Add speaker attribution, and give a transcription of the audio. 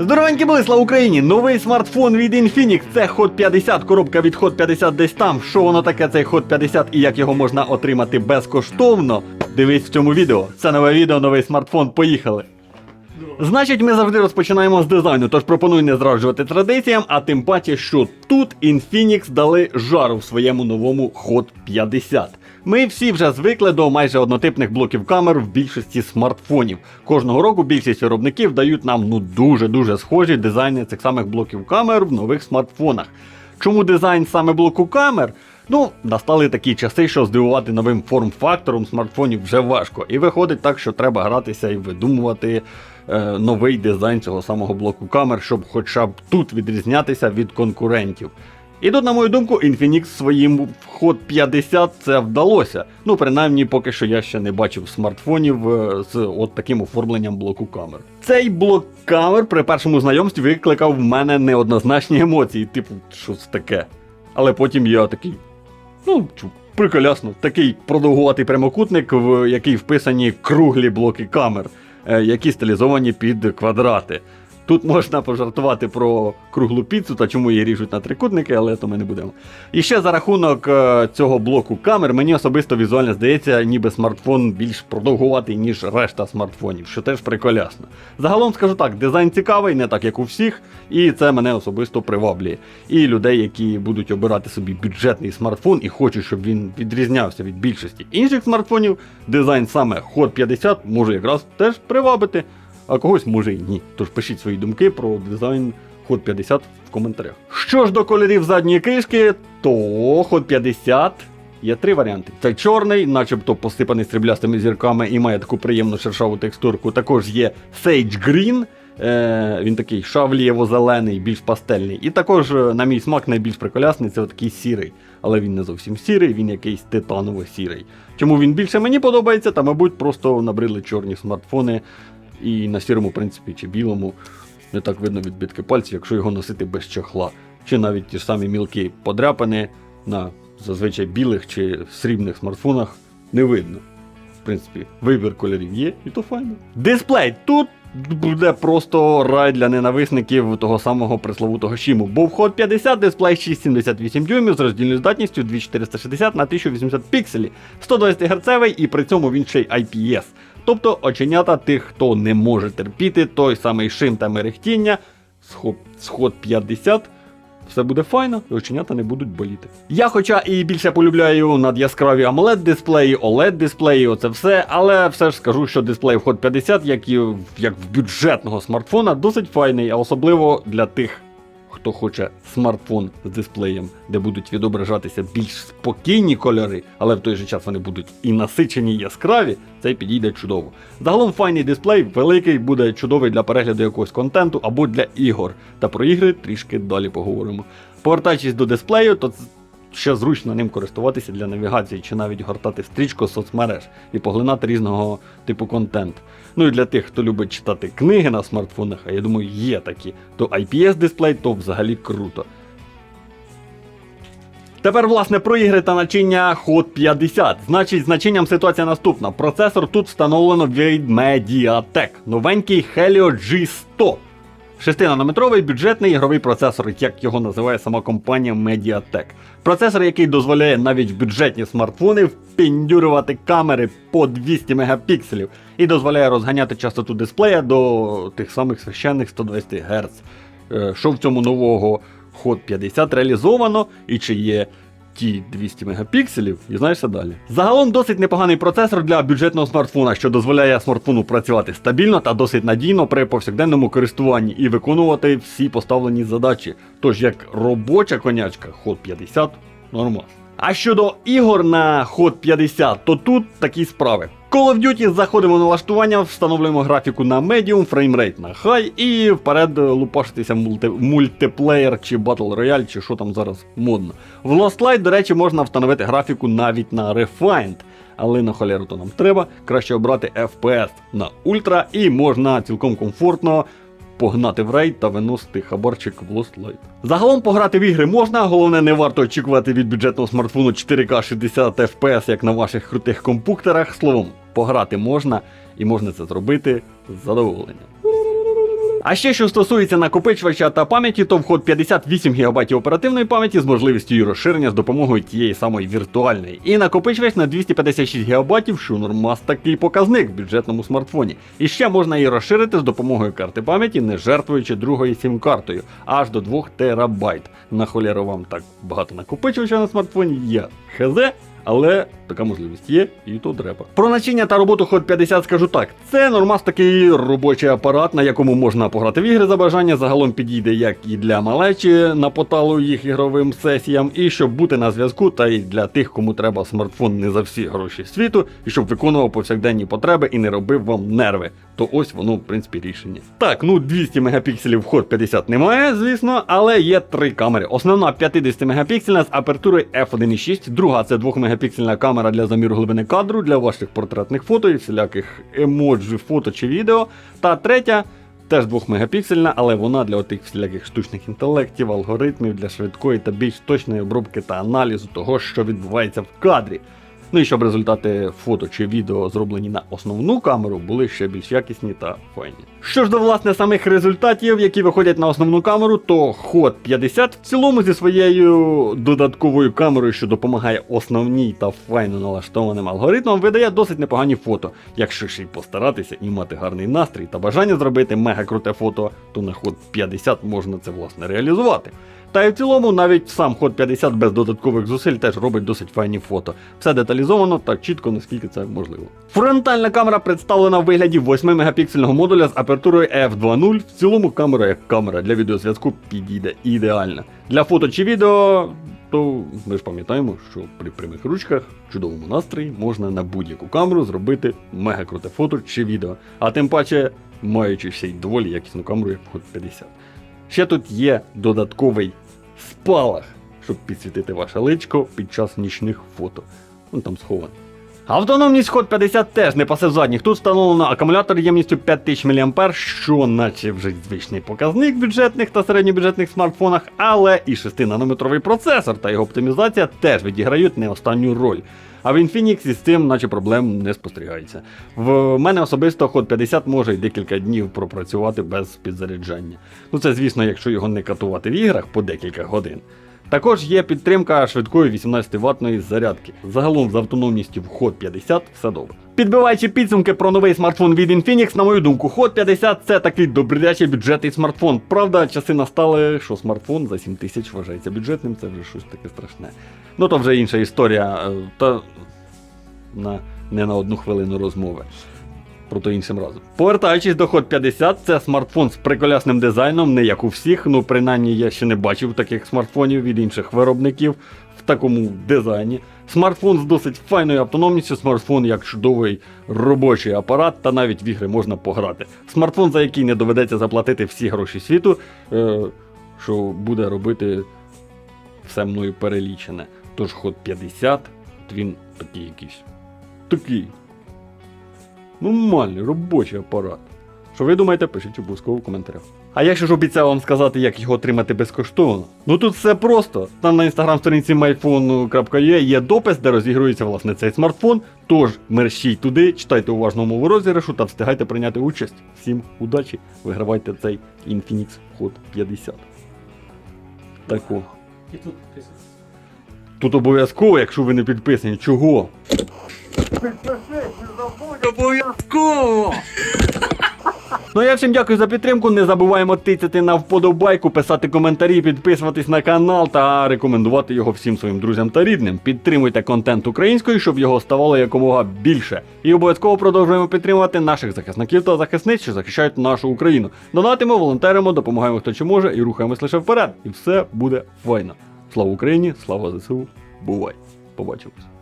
Speaker 1: Здоровенькі були, слава Україні! Новий смартфон від Infinix. Це Hot 50, коробка від Hot 50 десь там. Що воно таке, цей Hot 50 і як його можна отримати безкоштовно? Дивись в цьому відео. Це нове відео, новий смартфон. Поїхали! Значить, ми завжди розпочинаємо з дизайну, тож пропоную не зраджувати традиціям, а тим паче, що тут Infinix дали жару в своєму новому Hot 50. Ми всі вже звикли до майже однотипних блоків камер в більшості смартфонів. Кожного року більшість виробників дають нам ну дуже-дуже схожі дизайни цих самих блоків камер в нових смартфонах. Чому дизайн саме блоку камер? Ну, настали такі часи, що здивувати новим форм-фактором смартфонів вже важко. І виходить так, що треба гратися і видумувати е, новий дизайн цього самого блоку камер, щоб хоча б тут відрізнятися від конкурентів. І тут, на мою думку, Infinix своїм Hot 50 це вдалося. Ну, принаймні, поки що я ще не бачив смартфонів е, з от таким оформленням блоку камер. Цей блок камер при першому знайомстві викликав в мене неоднозначні емоції, типу, що це таке. Але потім я такий. Ну, приколясно, такий продовгуватий прямокутник, в який вписані круглі блоки камер, е, які стилізовані під квадрати. Тут можна пожартувати про круглу піцу та чому її ріжуть на трикутники, але то ми не будемо. І ще за рахунок е, цього блоку камер, мені особисто візуально здається, ніби смартфон більш продовгуватий, ніж решта смартфонів, що теж приколясно. Загалом скажу так, дизайн цікавий, не так як у всіх, і це мене особисто приваблює. І людей, які будуть обирати собі бюджетний смартфон і хочуть, щоб він відрізнявся від більшості інших смартфонів, дизайн саме Hot 50 може якраз теж привабити а когось може і ні. Тож пишіть свої думки про дизайн Hot 50 в коментарях. Що ж до кольорів задньої кришки, то Hot 50 є три варіанти. Це чорний, начебто посипаний сріблястими зірками і має таку приємну шершаву текстурку. Також є Sage Green. Е, він такий шавлієво-зелений, більш пастельний. І також, е, на мій смак, найбільш приколясний це такий сірий. Але він не зовсім сірий, він якийсь титаново-сірий. Чому він більше мені подобається, та, мабуть, просто набрили чорні смартфони і на сірому, в принципі, чи білому не так видно відбитки пальців, якщо його носити без чохла. Чи навіть ті самі мілкі подряпини на зазвичай білих чи срібних смартфонах не видно. В принципі, вибір кольорів є, і то файно. Дисплей тут буде просто рай для ненависників того самого пресловутого Шіму. Бо Hot 50 дисплей 678 дюймів з роздільною здатністю 2460 на 1080 пікселів, 120 Гц і при цьому він ще й IPS. Тобто оченята тих, хто не може терпіти той самий шим та мерехтіння, сход, сход 50. Все буде файно, і оченята не будуть боліти. Я, хоча і більше полюбляю надяскраві amoled дисплеї, oled дисплеї, оце все, але все ж скажу, що дисплей в Hot 50, як і як в бюджетного смартфона, досить файний, а особливо для тих, хто хоче смартфон з дисплеєм, де будуть відображатися більш спокійні кольори, але в той же час вони будуть і насичені, і яскраві, цей підійде чудово. Загалом файний дисплей, великий, буде чудовий для перегляду якогось контенту або для ігор. Та про ігри трішки далі поговоримо. Повертаючись до дисплею, то ще зручно ним користуватися для навігації чи навіть гортати стрічку соцмереж і поглинати різного типу контент. Ну і для тих, хто любить читати книги на смартфонах, а я думаю, є такі, то IPS дисплей то взагалі круто. Тепер, власне, про ігри та начиння Hot 50. Значить, з начинням ситуація наступна. Процесор тут встановлено від Mediatek. Новенький Helio G100. 6-нанометровий бюджетний ігровий процесор, як його називає сама компанія Mediatek. Процесор, який дозволяє навіть в бюджетні смартфони впіндюрювати камери по 200 мегапікселів і дозволяє розганяти частоту дисплея до тих самих священних 120 Гц. Е, Що в цьому нового Hot 50 реалізовано і чи є ті 200 мегапікселів, і знаєшся далі. Загалом досить непоганий процесор для бюджетного смартфона, що дозволяє смартфону працювати стабільно та досить надійно при повсякденному користуванні і виконувати всі поставлені задачі. Тож як робоча конячка Hot 50 нормально. А щодо ігор на Hot 50, то тут такі справи. Call of Duty заходимо на налаштування, встановлюємо графіку на medium, фреймрейт на high і вперед лупашитися мульти... мультиплеєр чи Battle Royale, чи що там зараз модно. В Lost Light, до речі, можна встановити графіку навіть на Refined. Але на холеру то нам треба. Краще обрати FPS на ультра і можна цілком комфортно погнати в рейд та виносити хабарчик в Lost Light. Загалом пограти в ігри можна, головне не варто очікувати від бюджетного смартфону 4К 60 FPS, як на ваших крутих компуктерах. Словом, пограти можна і можна це зробити з задоволенням. А ще що стосується накопичувача та пам'яті, то вход 58 ГБ оперативної пам'яті з можливістю її розширення з допомогою тієї самої віртуальної. І накопичувач на 256 ГБ, що нормас такий показник в бюджетному смартфоні. І ще можна її розширити з допомогою карти пам'яті, не жертвуючи другою сім-картою, аж до 2 терабайт. На холєру вам так багато накопичувача на смартфоні є. ХЗ, але така можливість є, і то треба. Про начиння та роботу Hot 50 скажу так: це нормас такий робочий апарат, на якому можна пограти в ігри за бажання. Загалом підійде як і для малечі на поталу їх ігровим сесіям, і щоб бути на зв'язку, та й для тих, кому треба смартфон не за всі гроші світу, і щоб виконував повсякденні потреби і не робив вам нерви. То ось воно, в принципі, рішення. Так, ну 200 мегапікселів Hot 50 немає, звісно, але є три камери. Основна 50 мегапіксельна з апертурою f1.6, друга це 2 мегапіксельна камера для заміру глибини кадру для ваших портретних фото і всіляких емоджі, фото чи відео. Та третя. Теж 2 мегапіксельна, але вона для отих всіляких штучних інтелектів, алгоритмів для швидкої та більш точної обробки та аналізу того, що відбувається в кадрі. Ну і щоб результати фото чи відео, зроблені на основну камеру, були ще більш якісні та файні. Що ж до власне самих результатів, які виходять на основну камеру, то Hot 50 в цілому зі своєю додатковою камерою, що допомагає основній та файно налаштованим алгоритмам, видає досить непогані фото. Якщо ще й постаратися і мати гарний настрій та бажання зробити мега круте фото, то на Hot 50 можна це власне реалізувати. Та й в цілому навіть сам Hot 50 без додаткових зусиль теж робить досить файні фото. Все деталізовано так чітко, наскільки це можливо. Фронтальна камера представлена в вигляді 8 мегапіксельного модуля з апертурою f2.0. В цілому камера як камера для відеозв'язку підійде ідеально. Для фото чи відео, то ми ж пам'ятаємо, що при прямих ручках, чудовому настрої можна на будь-яку камеру зробити мега круте фото чи відео. А тим паче, маючи ще й доволі якісну камеру, як Hot 50. Ще тут є додатковий спалах, щоб підсвітити ваше личко під час нічних фото. Він там схований. Автономність Hot 50 теж не пасе задніх. Тут встановлено акумулятор ємністю 5000 мА, що наче вже звичний показник в бюджетних та середньобюджетних смартфонах, але і 6-нанометровий процесор та його оптимізація теж відіграють не останню роль. А в Infinix із цим, наче проблем не спостерігається. В мене особисто Hot 50 може й декілька днів пропрацювати без підзаряджання. Ну це, звісно, якщо його не катувати в іграх по декілька годин. Також є підтримка швидкої 18 ватної зарядки. Загалом з автономністю в Hot 50 все добре. Підбиваючи підсумки про новий смартфон від Infinix, на мою думку, Hot 50 це такий добрячий бюджетний смартфон. Правда, часи настали, що смартфон за 7 тисяч вважається бюджетним, це вже щось таке страшне. Ну то вже інша історія, е, та на, не на одну хвилину розмови. Про то іншим разом. Повертаючись до Hot 50, це смартфон з приколясним дизайном, не як у всіх. Ну, принаймні, я ще не бачив таких смартфонів від інших виробників в такому дизайні. Смартфон з досить файною автономністю, смартфон як чудовий робочий апарат, та навіть в ігри можна пограти. Смартфон, за який не доведеться заплатити всі гроші світу, е, що буде робити все мною перелічене. Тож Hot 50, от він такий якийсь. Такий. Нормальний робочий апарат. Що ви думаєте, пишіть обов'язково в коментарях. А якщо ж обіцяв вам сказати, як його отримати безкоштовно, ну тут все просто. Там на інстаграм-сторінці myphone.ua є допис, де розігрується власне цей смартфон. Тож мерщій туди, читайте уважно мову розіграшу та встигайте прийняти участь. Всім удачі! Вигравайте цей Infinix Hot 50. Тако.
Speaker 2: І тут підписуйтесь.
Speaker 1: Тут обов'язково, якщо ви не підписані, чого? Обов'язково! Ну я всім дякую за підтримку. Не забуваємо тицяти на вподобайку, писати коментарі, підписуватись на канал та рекомендувати його всім своїм друзям та рідним. Підтримуйте контент українською, щоб його ставало якомога більше. І обов'язково продовжуємо підтримувати наших захисників та захисниць, що захищають нашу Україну. Донатимо, волонтеримо, допомагаємо хто чи може і рухаємось лише вперед. І все буде файно. Слава Україні, слава ЗСУ, бувай! Побачимось.